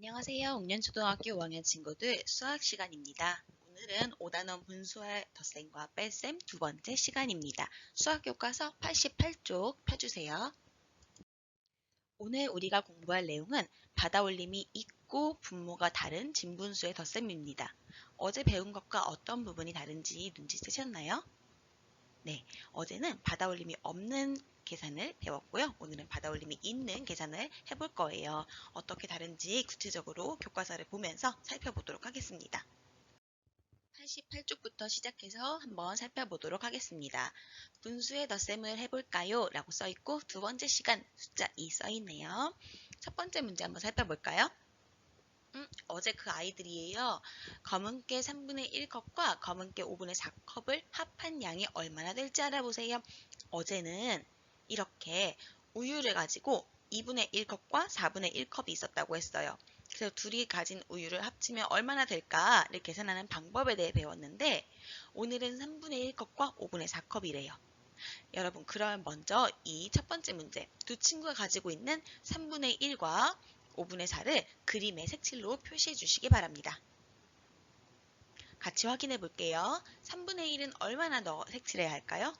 안녕하세요. 옥년초등학교 5학년 친구들 수학 시간입니다. 오늘은 5단원 분수의 덧셈과 뺄셈 두 번째 시간입니다. 수학 교과서 88쪽 펴주세요. 오늘 우리가 공부할 내용은 받아올림이 있고 분모가 다른 진분수의 덧셈입니다. 어제 배운 것과 어떤 부분이 다른지 눈치채셨나요? 네, 어제는 받아올림이 없는 계산을 배웠고요. 오늘은 받아올림이 있는 계산을 해볼 거예요. 어떻게 다른지 구체적으로 교과서를 보면서 살펴보도록 하겠습니다. 88쪽부터 시작해서 한번 살펴보도록 하겠습니다. 분수의 덧셈을 해볼까요? 라고 써있고 두 번째 시간 숫자 2 써있네요. 첫 번째 문제 한번 살펴볼까요? 음, 어제 그 아이들이에요. 검은깨 3분의 1컵과 검은깨 5분의 4컵을 합한 양이 얼마나 될지 알아보세요. 어제는 이렇게 우유를 가지고 2분의 1컵과 4분의 1컵이 있었다고 했어요. 그래서 둘이 가진 우유를 합치면 얼마나 될까를 계산하는 방법에 대해 배웠는데 오늘은 3분의 1컵과 5분의 4컵이래요. 여러분 그럼 먼저 이 첫 번째 문제 두 친구가 가지고 있는 3분의 1과 5분의 4를 그림의 색칠로 표시해 주시기 바랍니다. 같이 확인해 볼게요. 3분의 1은 얼마나 더 색칠해야 할까요?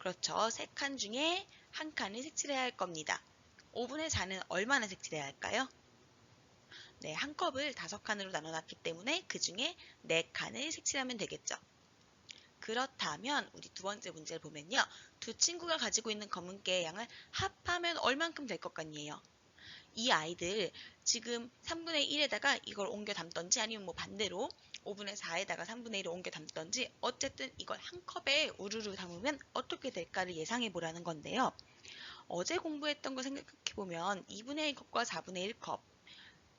그렇죠. 3칸 중에 한 칸을 색칠해야 할 겁니다. 5분의 4는 얼마나 색칠해야 할까요? 네, 한 컵을 다섯 칸으로 나눠놨기 때문에 그 중에 네 칸을 색칠하면 되겠죠. 그렇다면 우리 두 번째 문제를 보면요. 두 친구가 가지고 있는 검은깨의 양을 합하면 얼만큼 될 것 같니에요? 이 아이들 지금 3분의 1에다가 이걸 옮겨 담던지 아니면 뭐 반대로 5분의 4에다가 3분의 1을 옮겨 담던지 어쨌든 이걸 한 컵에 우르르 담으면 어떻게 될까를 예상해 보라는 건데요. 어제 공부했던 거 생각해 보면 2분의 1컵과 4분의 1컵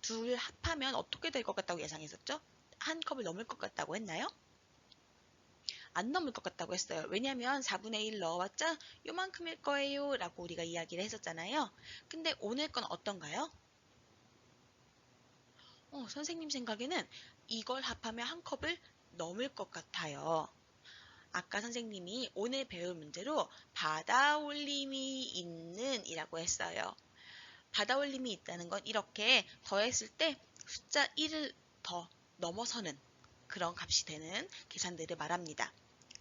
둘 합하면 어떻게 될 것 같다고 예상했었죠? 한 컵을 넘을 것 같다고 했나요? 안 넘을 것 같다고 했어요. 왜냐하면 4분의 1 넣어봤자 요만큼일 거예요 라고 우리가 이야기를 했었잖아요. 근데 오늘 건 어떤가요? 어, 선생님 생각에는 이걸 합하면 한 컵을 넘을 것 같아요. 아까 선생님이 오늘 배울 문제로 받아올림이 있는 이라고 했어요. 받아올림이 있다는 건 이렇게 더했을 때 숫자 1을 더 넘어서는 그런 값이 되는 계산들을 말합니다.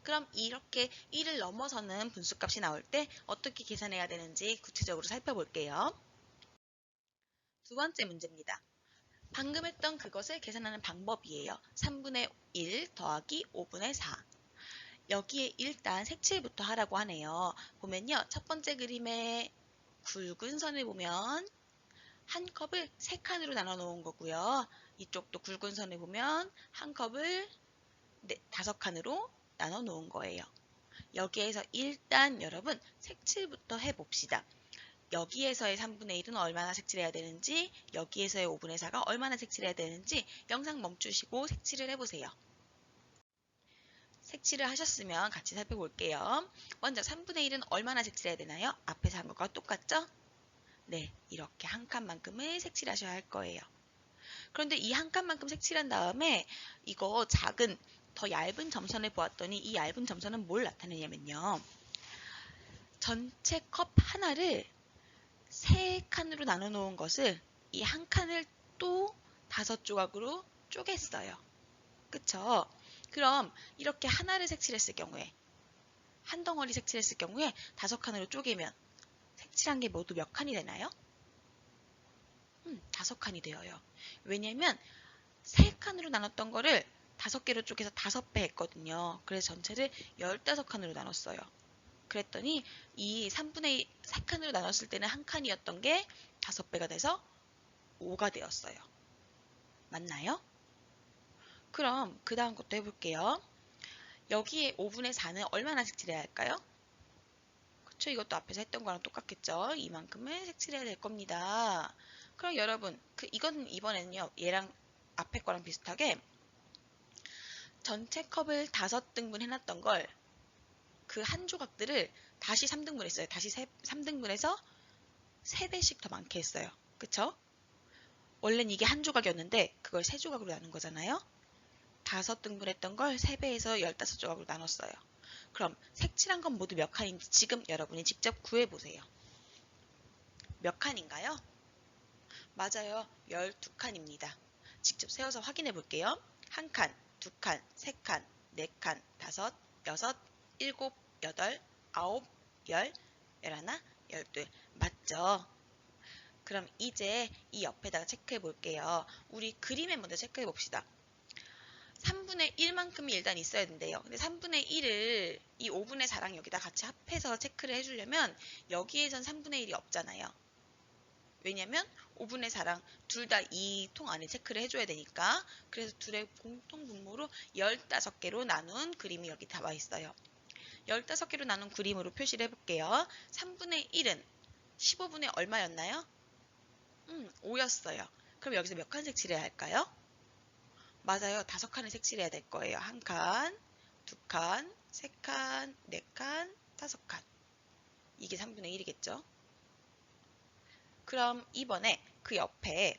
그럼 이렇게 1을 넘어서는 분수값이 나올 때 어떻게 계산해야 되는지 구체적으로 살펴볼게요. 두 번째 문제입니다. 방금 했던 그것을 계산하는 방법이에요. 3분의 1 더하기 5분의 4. 여기에 일단 색칠부터 하라고 하네요. 보면요. 첫 번째 그림에 굵은 선을 보면 한 컵을 세 칸으로 나눠 놓은 거고요. 이쪽도 굵은 선을 보면 한 컵을 네, 다섯 칸으로 나눠 놓은 거예요. 여기에서 일단 여러분 색칠부터 해봅시다. 여기에서의 3분의 1은 얼마나 색칠해야 되는지 여기에서의 5분의 4가 얼마나 색칠해야 되는지 영상 멈추시고 색칠을 해보세요. 색칠을 하셨으면 같이 살펴볼게요. 먼저 3분의 1은 얼마나 색칠해야 되나요? 앞에서 한 것과 똑같죠? 네, 이렇게 한 칸만큼을 색칠하셔야 할 거예요. 그런데 이 한 칸만큼 색칠한 다음에 이거 작은 더 얇은 점선을 보았더니 이 얇은 점선은 뭘 나타내냐면요. 전체 컵 하나를 세 칸으로 나눠 놓은 것을 이 한 칸을 또 다섯 조각으로 쪼갰어요. 그쵸? 그럼 이렇게 하나를 색칠했을 경우에 한 덩어리 색칠했을 경우에 다섯 칸으로 쪼개면 색칠한 게 모두 몇 칸이 되나요? 음, 다섯 칸이 되어요. 왜냐면 세 칸으로 나눴던 거를 다섯 개로 쪼개서 다섯 배 했거든요. 그래서 전체를 열다섯 칸으로 나눴어요. 그랬더니 이 3분의 4칸으로 나눴을 때는 한 칸이었던 게 다섯 배가 돼서 5가 되었어요. 맞나요? 그럼 그 다음 것도 해볼게요. 여기에 5분의 4는 얼마나 색칠해야 할까요? 그쵸 이것도 앞에서 했던 거랑 똑같겠죠? 이만큼을 색칠해야 될 겁니다. 그럼 여러분 그 이건 이번에는요 얘랑 앞에 거랑 비슷하게 전체 컵을 다섯 등분 해놨던 걸 그 한 조각들을 다시 3등분 했어요. 다시 3등분해서 3배씩 더 많게 했어요. 그쵸? 원래는 이게 한 조각이었는데 그걸 세 조각으로 나눈 거잖아요. 다섯 등분 했던 걸 3배에서 15조각으로 나눴어요. 그럼 색칠한 건 모두 몇 칸인지 지금 여러분이 직접 구해보세요. 몇 칸인가요? 맞아요. 12칸입니다. 직접 세워서 확인해 볼게요. 한 칸, 두 칸, 세 칸, 네 칸, 다섯, 여섯, 일곱, 여덟, 아홉, 열, 열하나, 열둘. 맞죠? 그럼 이제 이 옆에다가 체크해 볼게요. 우리 그림에 먼저 체크해 봅시다. 3분의 1만큼이 일단 있어야 된대요. 근데 3분의 1을 이 5분의 4랑 여기다 같이 합해서 체크를 해주려면 여기에선 3분의 1이 없잖아요. 왜냐면 5분의 4랑 둘 다 이 통 안에 체크를 해줘야 되니까 그래서 둘의 공통 분모로 15개로 나눈 그림이 여기 나와 있어요. 15개로 나눈 그림으로 표시를 해볼게요. 3분의 1은 15분의 얼마였나요? 음, 5였어요. 그럼 여기서 몇 칸 색칠해야 할까요? 맞아요. 다섯 칸을 색칠해야 될 거예요. 한 칸, 두 칸, 세 칸, 네 칸, 다섯 칸. 이게 3분의 1이겠죠? 그럼 이번에 그 옆에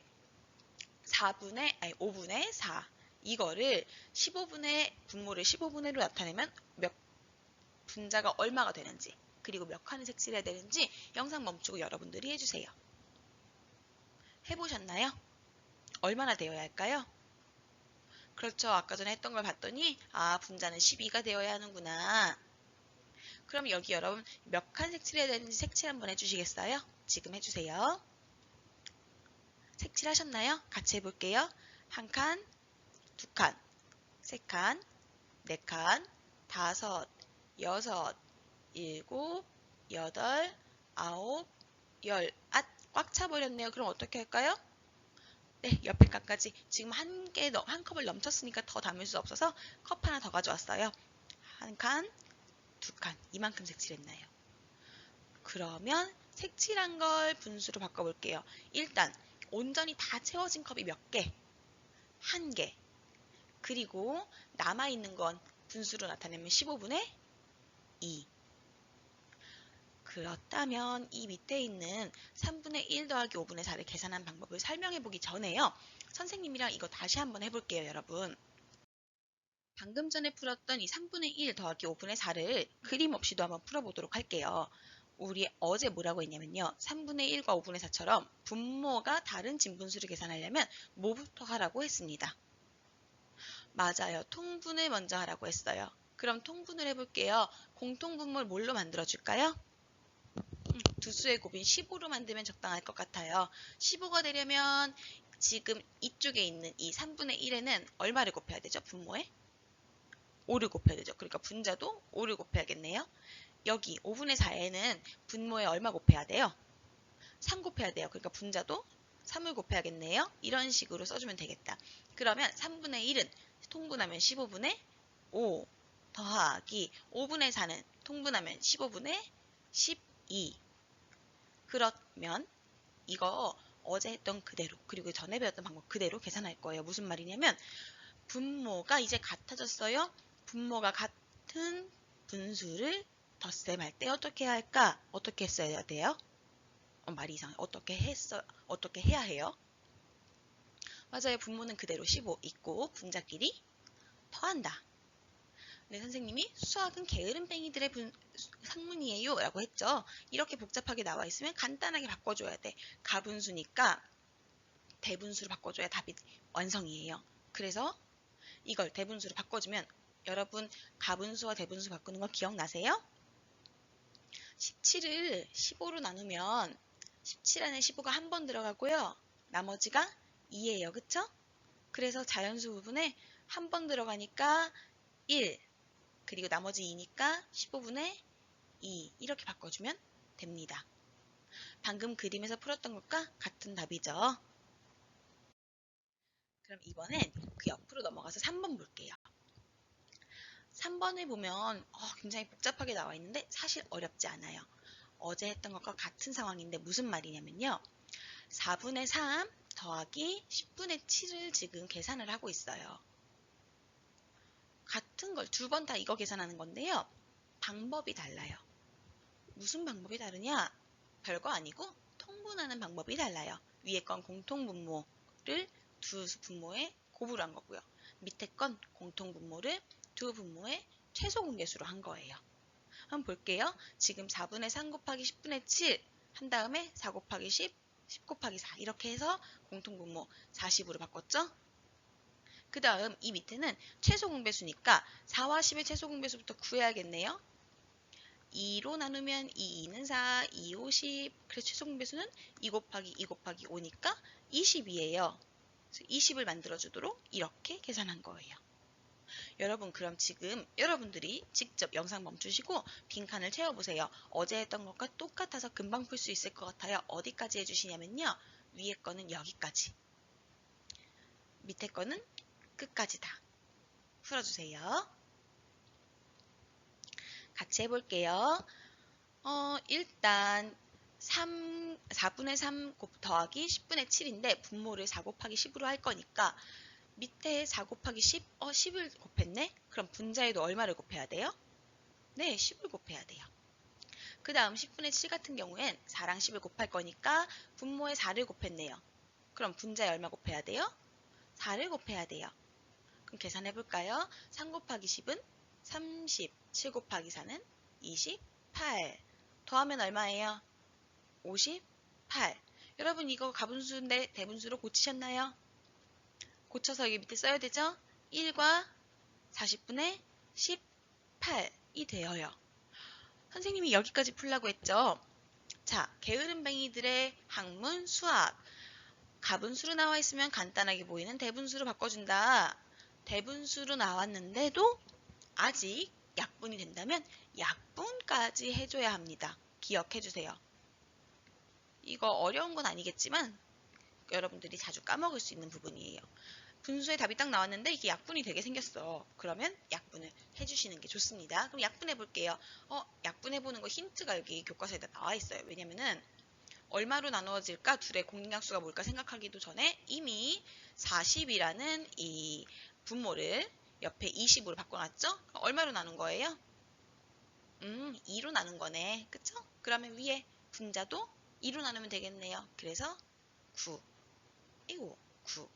4분의, 아니 5분의 4. 이거를 15분의 분모를 15분의로 나타내면 몇 분자가 얼마가 되는지 그리고 몇 칸을 색칠해야 되는지 영상 멈추고 여러분들이 해주세요. 해보셨나요? 얼마나 되어야 할까요? 그렇죠. 아까 전에 했던 걸 봤더니 아 분자는 12가 되어야 하는구나. 그럼 여기 여러분 몇 칸 색칠해야 되는지 색칠 한번 해주시겠어요? 지금 해주세요. 색칠하셨나요? 같이 해볼게요. 한 칸, 두 칸, 세 칸, 네 칸, 다섯, 여섯, 일곱, 여덟, 아홉, 열. 아, 꽉 차버렸네요. 그럼 어떻게 할까요? 네, 옆에 칸까지 지금 한 개, 한 컵을 넘쳤으니까 더 담을 수 없어서 컵 하나 더 가져왔어요. 한 칸, 두 칸, 이만큼 색칠했나요? 그러면 색칠한 걸 분수로 바꿔볼게요. 일단 온전히 다 채워진 컵이 몇 개? 한 개. 그리고 남아있는 건 분수로 나타내면 15분의 2. 그렇다면 이 밑에 있는 3분의 1 더하기 5분의 4를 계산한 방법을 설명해 보기 전에요. 선생님이랑 이거 다시 한번 해볼게요, 여러분. 방금 전에 풀었던 이 3분의 1 더하기 5분의 4를 그림 없이도 한번 풀어보도록 할게요. 우리 어제 뭐라고 했냐면요. 3분의 1과 5분의 4처럼 분모가 다른 진분수를 계산하려면 뭐부터 하라고 했습니다. 맞아요. 통분을 먼저 하라고 했어요. 그럼 통분을 해볼게요. 공통분모를 뭘로 만들어줄까요? 음, 두 수의 곱인 15로 만들면 적당할 것 같아요. 15가 되려면 지금 이쪽에 있는 이 3분의 1에는 얼마를 곱해야 되죠? 분모에? 5를 곱해야 되죠. 그러니까 분자도 5를 곱해야겠네요. 여기 5분의 4에는 분모에 얼마 곱해야 돼요? 3 곱해야 돼요. 그러니까 분자도 3을 곱해야겠네요. 이런 식으로 써주면 되겠다. 그러면 3분의 1은 통분하면 15분의 5 더하기 5분의 4는 통분하면 15분의 12 그러면 이거 어제 했던 그대로 그리고 전에 배웠던 방법 그대로 계산할 거예요. 무슨 말이냐면 분모가 이제 같아졌어요. 분모가 같은 분수를 덧셈할 때 어떻게 해야 할까? 어떻게 했어야 돼요? 어, 말이 이상해. 어떻게 했어? 어떻게 해야 해요? 맞아요. 분모는 그대로 15 있고 분자끼리 더한다. 네, 선생님이 수학은 게으름뱅이들의 분, 상문이에요 라고 했죠. 이렇게 복잡하게 나와 있으면 간단하게 바꿔줘야 돼. 가분수니까 대분수로 바꿔줘야 답이 완성이에요. 그래서 이걸 대분수로 바꿔주면 여러분 가분수와 대분수 바꾸는 거 기억나세요? 17을 15로 나누면 17 안에 15가 한 번 들어가고요. 나머지가 2예요. 그쵸? 그래서 자연수 부분에 한 번 들어가니까 1 그리고 나머지 2니까 15분의 2 이렇게 바꿔주면 됩니다. 방금 그림에서 풀었던 것과 같은 답이죠. 그럼 이번엔 그 옆으로 넘어가서 3번 볼게요. 3번을 보면 어, 굉장히 복잡하게 나와 있는데 사실 어렵지 않아요. 어제 했던 것과 같은 상황인데 무슨 말이냐면요. 4분의 3 더하기 10분의 7을 지금 계산을 하고 있어요. 같은 걸 두 번 다 이거 계산하는 건데요. 방법이 달라요. 무슨 방법이 다르냐? 별거 아니고 통분하는 방법이 달라요. 위에 건 공통분모를 두 분모에 곱을 한 거고요. 밑에 건 공통분모를 두 분모의 최소 공개수로 한 거예요. 한번 볼게요. 지금 4분의 3 곱하기 10분의 7 한 다음에 4 곱하기 10, 10 곱하기 4 이렇게 해서 공통분모 40으로 바꿨죠? 그 다음 이 밑에는 최소 공배수니까 4와 10의 최소 공배수부터 구해야겠네요. 2로 나누면 2, 2는 4, 2, 5, 10. 그래서 최소 공배수는 2 곱하기 2 곱하기 5니까 20이에요. 그래서 20을 만들어주도록 이렇게 계산한 거예요. 여러분 그럼 지금 여러분들이 직접 영상 멈추시고 빈칸을 채워보세요. 어제 했던 것과 똑같아서 금방 풀 수 있을 것 같아요. 어디까지 해주시냐면요. 위에 거는 여기까지. 밑에 거는 끝까지 다 풀어주세요. 같이 해볼게요. 어, 일단 3, 4분의 3 곱, 더하기 10분의 7인데 분모를 4 곱하기 10으로 할 거니까 밑에 4 곱하기 10, 어 10을 곱했네? 그럼 분자에도 얼마를 곱해야 돼요? 네, 10을 곱해야 돼요. 그 다음 10분의 7 같은 경우엔 4랑 10을 곱할 거니까 분모에 4를 곱했네요. 그럼 분자에 얼마 곱해야 돼요? 4를 곱해야 돼요. 계산해 볼까요? 3 곱하기 10은 30, 7 곱하기 4는 28. 더하면 얼마예요? 58. 여러분 이거 가분수인데 대분수로 고치셨나요? 고쳐서 여기 밑에 써야 되죠? 1과 40분의 18이 되어요. 선생님이 여기까지 풀라고 했죠? 자, 게으름뱅이들의 학문 수학. 가분수로 나와 있으면 간단하게 보이는 대분수로 바꿔준다. 대분수로 나왔는데도 아직 약분이 된다면 약분까지 해줘야 합니다. 기억해주세요. 이거 어려운 건 아니겠지만 여러분들이 자주 까먹을 수 있는 부분이에요. 분수에 답이 딱 나왔는데 이게 약분이 되게 생겼어. 그러면 약분을 해주시는 게 좋습니다. 그럼 약분해 볼게요. 어, 약분해 보는 거 힌트가 여기 교과서에 나와 있어요. 왜냐면은 얼마로 나누어질까? 둘의 공약수가 뭘까 생각하기도 전에 이미 40이라는 이 분모를 옆에 20으로 바꿔놨죠? 얼마로 나눈 거예요? 음, 2로 나눈 거네. 그쵸? 그러면 위에 분자도 2로 나누면 되겠네요. 그래서 9. 이고 9.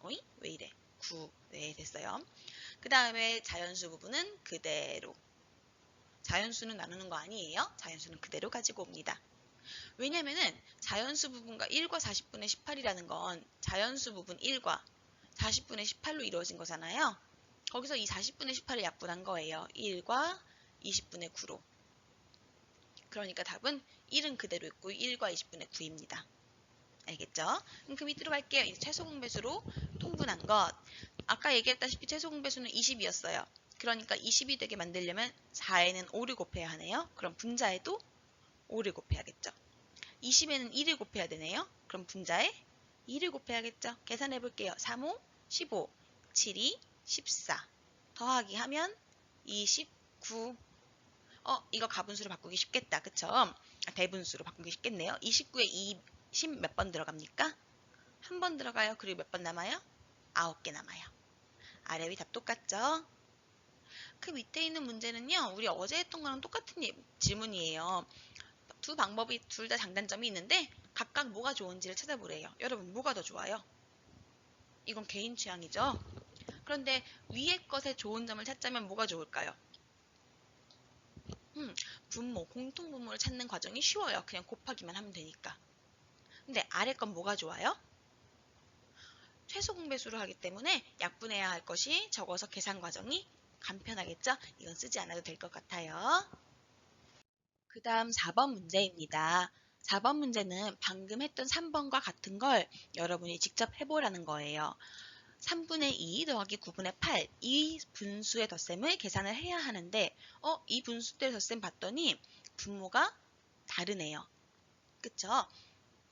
어이? 왜 이래? 9. 네, 됐어요. 그 다음에 자연수 부분은 그대로. 자연수는 나누는 거 아니에요. 자연수는 그대로 가지고 옵니다. 왜냐면은 자연수 부분과 1과 40분의 18이라는 건 자연수 부분 1과 40분의 18로 이루어진 거잖아요. 거기서 이 40분의 18을 약분한 거예요. 1과 20분의 9로. 그러니까 답은 1은 그대로 있고 1과 20분의 9입니다. 알겠죠? 그럼 그 밑으로 갈게요. 이제 최소 공배수로 통분한 것. 아까 얘기했다시피 최소 공배수는 20이었어요. 그러니까 20이 되게 만들려면 4에는 5를 곱해야 하네요. 그럼 분자에도 5를 곱해야겠죠. 20에는 1을 곱해야 되네요. 그럼 분자에 2를 곱해야겠죠. 계산해 볼게요. 3, 5, 15, 7, 2, 14 더하기 하면 29 어, 이거 가분수로 바꾸기 쉽겠다. 그쵸? 아, 대분수로 바꾸기 쉽겠네요. 29에 20 몇 번 들어갑니까? 한 번 들어가요. 그리고 몇 번 남아요? 9개 남아요. 아래 위 답 똑같죠? 그 밑에 있는 문제는요. 우리 어제 했던 거랑 똑같은 예, 질문이에요. 두 방법이 둘 다 장단점이 있는데 각각 뭐가 좋은지를 찾아보래요. 여러분 뭐가 더 좋아요? 이건 개인 취향이죠. 그런데 위에 것의 좋은 점을 찾자면 뭐가 좋을까요? 음, 분모, 공통 분모를 찾는 과정이 쉬워요. 그냥 곱하기만 하면 되니까. 근데 아래 건 뭐가 좋아요? 최소 공배수로 하기 때문에 약분해야 할 것이 적어서 계산 과정이 간편하겠죠? 이건 쓰지 않아도 될 것 같아요. 그 다음 4번 문제입니다. 4번 문제는 방금 했던 3번과 같은 걸 여러분이 직접 해보라는 거예요. 3분의 2 더하기 9분의 8 이 분수의 덧셈을 계산을 해야 하는데 어, 이 분수의 덧셈 봤더니 분모가 다르네요. 그쵸?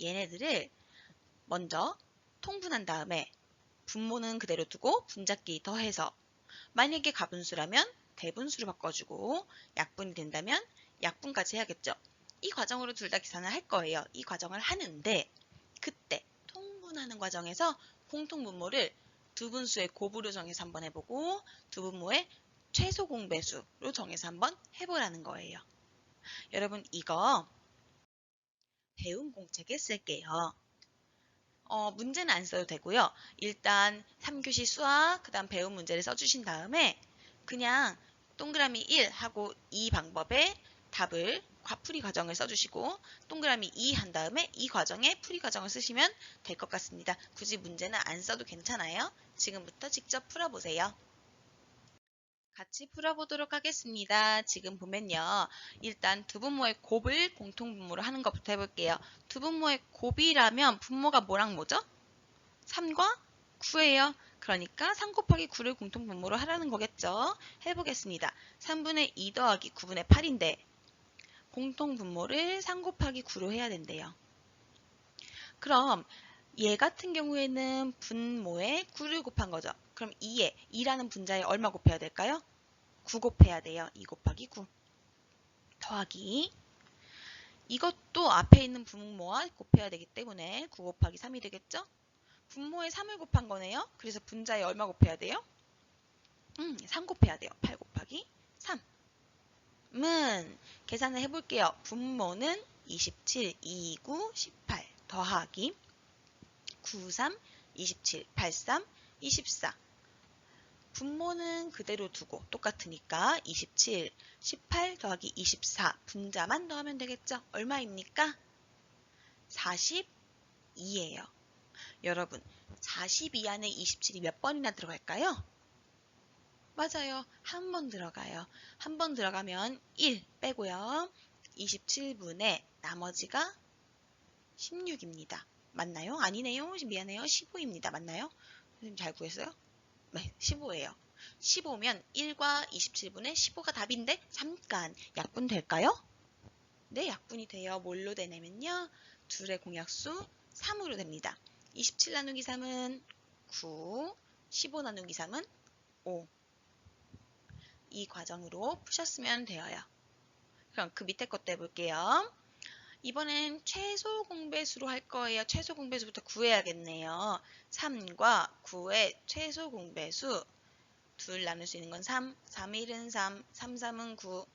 얘네들을 먼저 통분한 다음에 분모는 그대로 두고 분자끼 더해서 만약에 가분수라면 대분수로 바꿔주고 약분이 된다면 약분까지 해야겠죠. 이 과정으로 둘 다 계산을 할 거예요. 이 과정을 하는데 그때 통분하는 과정에서 공통분모를 두 분수의 곱으로 정해서 한번 해보고 두 분모의 최소 공배수로 정해서 한번 해보라는 거예요. 여러분 이거 배움 공책에 쓸게요. 어, 문제는 안 써도 되고요. 일단 3교시 수학, 그 다음 배움 문제를 써주신 다음에 그냥 동그라미 1 하고 이 방법의 답을 풀이 과정을 써주시고 동그라미 2 한 다음에 이 과정에 풀이 과정을 쓰시면 될 것 같습니다. 굳이 문제는 안 써도 괜찮아요. 지금부터 직접 풀어보세요. 같이 풀어보도록 하겠습니다. 지금 보면요. 일단 두 분모의 곱을 공통분모로 하는 것부터 해볼게요. 두 분모의 곱이라면 분모가 뭐랑 뭐죠? 3과 9예요. 그러니까 3 곱하기 9를 공통분모로 하라는 거겠죠. 해보겠습니다. 3분의 2 더하기 9분의 8인데 공통분모를 3 곱하기 9로 해야 된대요. 그럼 얘 같은 경우에는 분모에 9를 곱한 거죠. 그럼 2에 2라는 분자에 얼마 곱해야 될까요? 9 곱해야 돼요. 2 곱하기 9 더하기 이것도 앞에 있는 분모와 곱해야 되기 때문에 9 곱하기 3이 되겠죠? 분모에 3을 곱한 거네요. 그래서 분자에 얼마 곱해야 돼요? 음, 3 곱해야 돼요. 8 곱하기 3. 은 계산을 해볼게요. 분모는 27, 2, 9, 18 더하기 9, 3, 27, 8, 3, 24 분모는 그대로 두고 똑같으니까 27, 18 더하기 24 분자만 더하면 되겠죠? 얼마입니까? 42예요. 여러분, 42 안에 27이 몇 번이나 들어갈까요? 맞아요. 한 번 들어가요. 한 번 들어가면 1 빼고요. 27분의 나머지가 16입니다. 맞나요? 아니네요. 미안해요. 15입니다. 맞나요? 선생님 잘 구했어요? 네, 15예요. 15면 1과 27분의 15가 답인데 잠깐 약분 될까요? 네, 약분이 돼요. 뭘로 되냐면요. 둘의 공약수 3으로 됩니다. 27 나누기 3은 9, 15 나누기 3은 5. 이 과정으로 푸셨으면 되어요. 그럼 그 밑에 것도 해볼게요. 이번엔 최소 공배수로 할 거예요. 최소 공배수부터 구해야겠네요. 3과 9의 최소 공배수 둘 나눌 수 있는 건 3, 3, 1은 3, 3, 3은 9,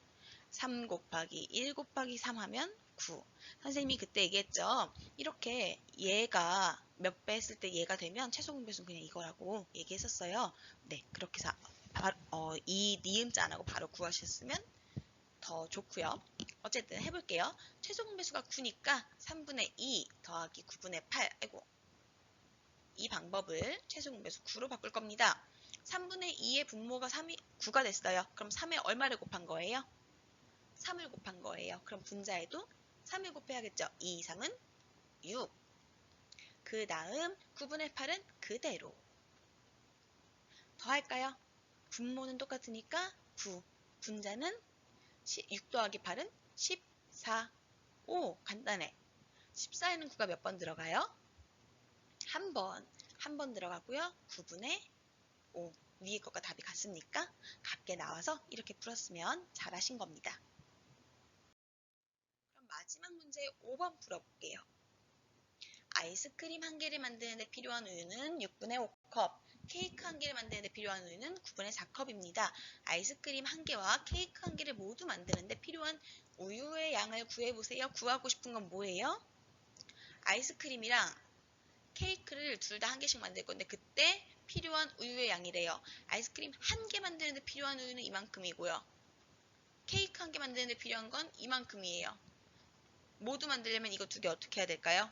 3 곱하기 1 곱하기 3 하면 9. 선생님이 그때 얘기했죠. 이렇게 얘가 몇 배 했을 때 얘가 되면 최소 공배수는 그냥 이거라고 얘기했었어요. 네, 그렇게 바, 어, 이 니은자 안 하고 바로 구하셨으면 더 좋고요. 어쨌든 해볼게요. 최소 공배수가 9니까 3분의 2 더하기 9분의 8. 아이고. 이 방법을 최소 공배수 9로 바꿀 겁니다. 3분의 2의 분모가 3이 9가 됐어요. 그럼 3에 얼마를 곱한 거예요? 3을 곱한 거예요. 그럼 분자에도 3을 곱해야겠죠. 2, 3은 6. 그 다음 9분의 8은 그대로. 더 할까요? 분모는 똑같으니까 9. 분자는 6 더하기 8은 14. 오, 간단해. 14에는 9가 몇 번 들어가요? 한 번. 한 번 들어가고요. 9분의 5. 위에 것과 답이 같습니까? 같게 나와서 이렇게 풀었으면 잘하신 겁니다. 그럼 마지막 문제 5번 풀어볼게요. 아이스크림 한 개를 만드는 데 필요한 우유는 6분의 5컵, 케이크 한 개를 만드는 데 필요한 우유는 9분의 4컵입니다. 아이스크림 한 개와 케이크 한 개를 모두 만드는 데 필요한 우유의 양을 구해보세요. 구하고 싶은 건 뭐예요? 아이스크림이랑 케이크를 둘 다 한 개씩 만들 건데 그때 필요한 우유의 양이래요. 아이스크림 한 개 만드는 데 필요한 우유는 이만큼이고요. 케이크 한 개 만드는 데 필요한 건 이만큼이에요. 모두 만들려면 이거 두 개 어떻게 해야 될까요?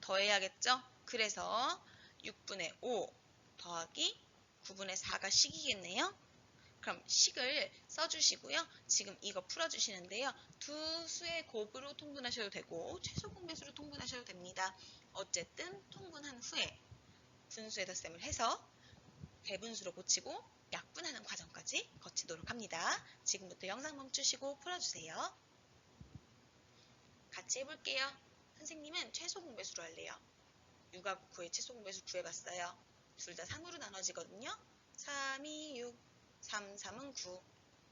더해야겠죠? 그래서 6분의 5 더하기 9분의 4가 식이겠네요. 그럼 식을 써주시고요. 지금 이거 풀어주시는데요. 두 수의 곱으로 통분하셔도 되고 최소 공배수로 통분하셔도 됩니다. 어쨌든 통분한 후에 분수의 덧셈을 해서 대분수로 고치고 약분하는 과정까지 거치도록 합니다. 지금부터 영상 멈추시고 풀어주세요. 같이 해볼게요. 선생님은 최소 공배수로 할래요. 6하고 9의 최소 공배수 구해봤어요. 둘 다 3으로 나눠지거든요. 3, 2, 6, 3, 3은 9,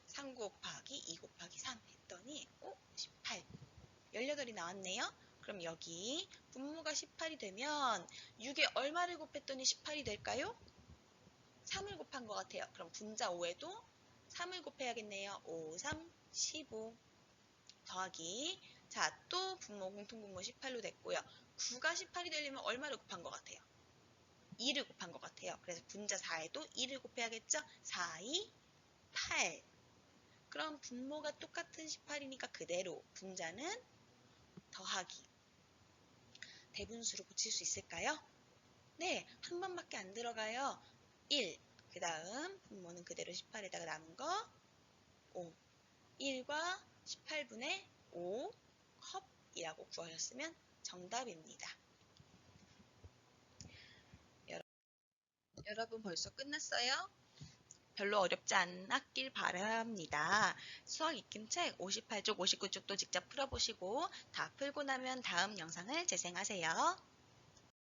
3 곱하기 2 곱하기 3 했더니 5, 18, 18이 나왔네요. 그럼 여기 분모가 18이 되면 6에 얼마를 곱했더니 18이 될까요? 3을 곱한 것 같아요. 그럼 분자 5에도 3을 곱해야겠네요. 5, 3, 15 더하기 자, 또 분모 공통분모 18로 됐고요. 9가 18이 되려면 얼마를 곱한 것 같아요? 2를 곱한 것 같아요. 그래서 분자 4에도 2를 곱해야겠죠? 4, 2, 8. 그럼 분모가 똑같은 18이니까 그대로 분자는 더하기. 대분수로 고칠 수 있을까요? 네, 한 번밖에 안 들어가요. 1. 그 다음 분모는 그대로 18에다가 남은 거 5. 1과 18분의 5 컵이라고 구하셨으면 정답입니다. 여러분 벌써 끝났어요? 별로 어렵지 않았길 바랍니다. 수학 익힘책 58쪽, 59쪽도 직접 풀어보시고 다 풀고 나면 다음 영상을 재생하세요.